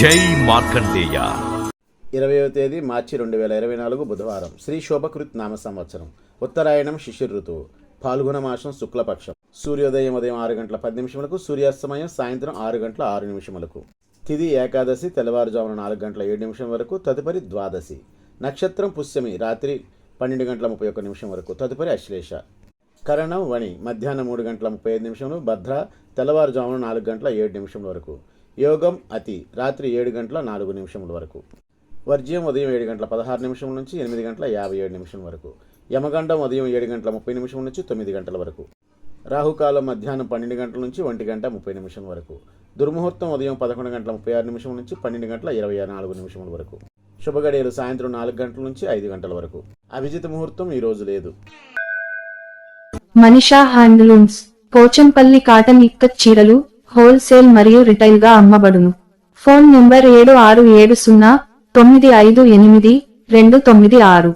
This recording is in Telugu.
జై మార్కండేయ. ఇరవయవ తేదీ మార్చి రెండు వేల ఇరవై నాలుగు బుధవారం. శ్రీ శోభకృత్ నామ సంవత్సరం. ఉత్తరాయణం శిశిర్ ఋతువు. పాల్గొన మాసం శుక్లపక్షం. సూర్యోదయం ఉదయం ఆరు గంటల పది నిమిషములకు సూర్యాస్తమయం సాయంత్రం ఆరు గంటల ఆరు నిమిషములకు. తిది ఏకాదశి తెల్లవారుజామున నాలుగు గంటల ఏడు నిమిషం వరకు తదుపరి ద్వాదశి. నక్షత్రం పుష్యమి రాత్రి పన్నెండు గంటల ముప్పై ఒక్క నిమిషం వరకు తదుపరి అశ్లేష. కరణం వణి మధ్యాహ్నం మూడు గంటల ముప్పై ఐదు నిమిషములు భద్ర తెల్లవారుజామున నాలుగు గంటల ఏడు నిమిషముల వరకు. యోగం అతి. రాత్రి ఏడు గంటల నాలుగు నిమిషముల వరకు. వర్జ్యం ఉదయం ఏడు గంటల పదహారు నిమిషం నుంచి ఎనిమిది గంటల యాభై ఏడు నిమిషం వరకు. యమగండం ఉదయం ఏడు గంటల ముప్పై నిమిషం నుంచి తొమ్మిది గంటల వరకు. రాహుకాలం మధ్యాహ్నం పన్నెండు గంటల నుంచి ఒంటి గంట ముప్పై నిమిషం వరకు. దుర్ముహూర్తం ఉదయం పదకొండు గంటల ముప్పై ఆరు నిమిషం నుంచి పన్నెండు గంటల ఇరవై నాలుగు నిమిషముల వరకు. శుభగడియలు సాయంత్రం నాలుగు గంటల నుంచి ఐదు గంటల వరకు. అభిజిత ముహూర్తం ఈ రోజు లేదు. మనిషా హ్యాండ్లూమ్స్. పోచంపల్లి కాటన్ ఇక్కత్ చీరలు హోల్సేల్ మరియు రిటైల్గా అమ్మబడును. ఫోన్ నెంబర్ ఏడు ఆరు ఏడు సున్నా తొమ్మిది ఐదు ఎనిమిది రెండు తొమ్మిది ఆరు.